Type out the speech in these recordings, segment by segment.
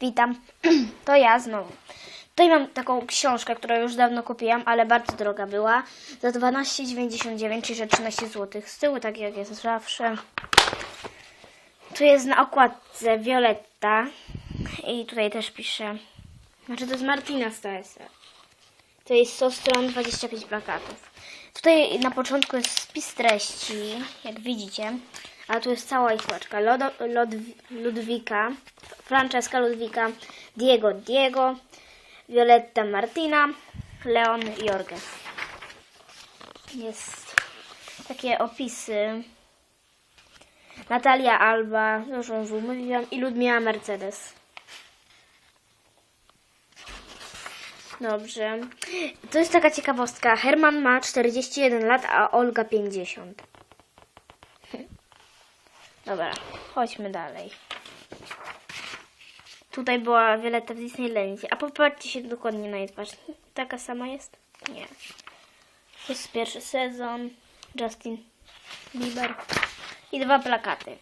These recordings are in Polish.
Witam, to ja znowu. Tutaj mam taką książkę, którą już dawno kupiłam, ale bardzo droga była. Za 12,99, czyli że 13 zł. Z tyłu, tak jak jest zawsze. Tu jest na okładce Violetta. I tutaj też pisze. Znaczy to jest Martina Staesa. To jest 100 stron, 25 plakatów. Tutaj na początku jest spis treści, jak widzicie. A tu jest cała ich paczka. Lodo, Lodwi- Ludwika, Francesca Ludwika, Diego Diego, Violetta Martina, Leon Jorges. Jest takie opisy. Natalia Alba, już już mówiłam, i Ludmila Mercedes. Dobrze. To jest taka ciekawostka. Herman ma 41 lat, a Olga 50. Dobra, chodźmy dalej. Tutaj była Violetta w Disneylandzie. A popatrzcie się dokładnie na jej twarz. Taka sama jest? Nie. To jest pierwszy sezon. Justin Bieber. I dwa plakaty.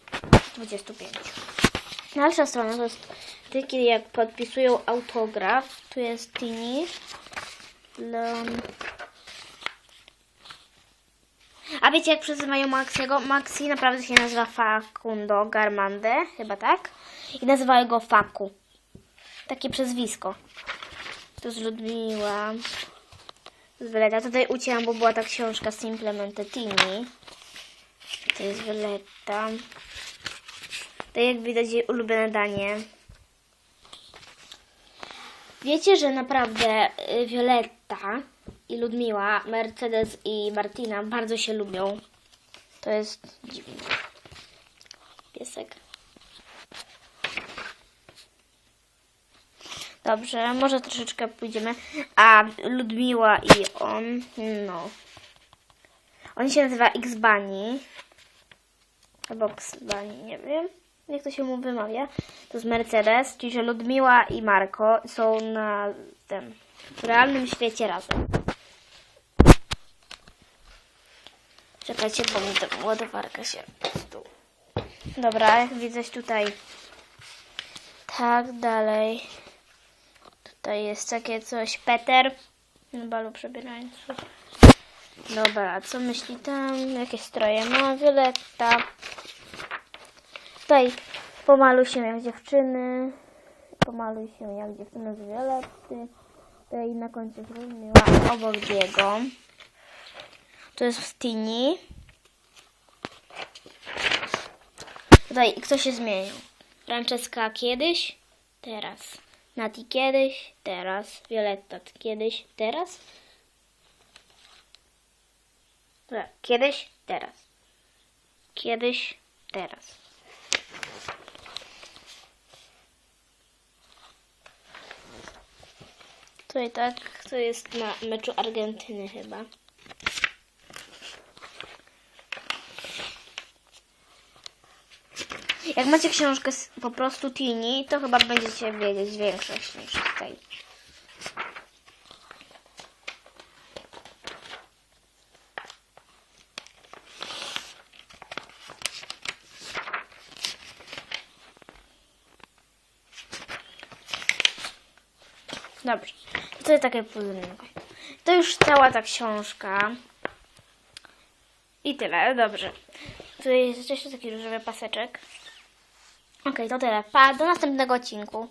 25. Dalsza strona to jest takie jak podpisują autograf. Tu jest Tini. Leon. Wiecie jak przezywają Maxiego? Maxi naprawdę się nazywa Facundo Garmande, chyba tak? I nazywają go Faku. Takie przezwisko. To z Ludmiła. Z Violetta. Tutaj ucięłam, bo była ta książka Simplemente Tini. To jest Violetta. To jak widać jej ulubione danie. Wiecie, że naprawdę y, Violetta i Ludmiła, Mercedes i Martina bardzo się lubią. To jest dziwne. Piesek. Dobrze, może troszeczkę pójdziemy. A Ludmiła i on, no. On się nazywa X-Bunny. Albo X-Bunny, nie wiem. Jak to się mu wymawia? To jest Mercedes, czyli że Ludmiła i Marko są na tym w realnym świecie razem. Czekajcie, bo mi ta ładowarka się tu. Dobra, jak widzę tutaj. Tak, dalej. Tutaj jest takie coś. Peter. Na balu przebierańców. Dobra, co myśli tam? Jakie stroje ma? Violetta. Tutaj pomaluj się jak dziewczyny. Pomaluj się jak dziewczyny z Violetty. Tutaj na końcu zrobiła obok Diego. To jest w Tini. Tutaj kto się zmienił? Franceska kiedyś, teraz. Nati kiedyś, teraz. Violetta kiedyś, teraz. Tak, Kiedyś, teraz. Kiedyś, teraz. Tutaj tak, to jest na meczu Argentyny chyba. Jak macie książkę po prostu Tini, to chyba będziecie wiedzieć większość niż z tej. Dobrze. To jest takie pudełko. To już cała ta książka. I tyle, dobrze. Tutaj jest jeszcze taki różowy paseczek. Okej, to tyle. Pa, do następnego odcinku.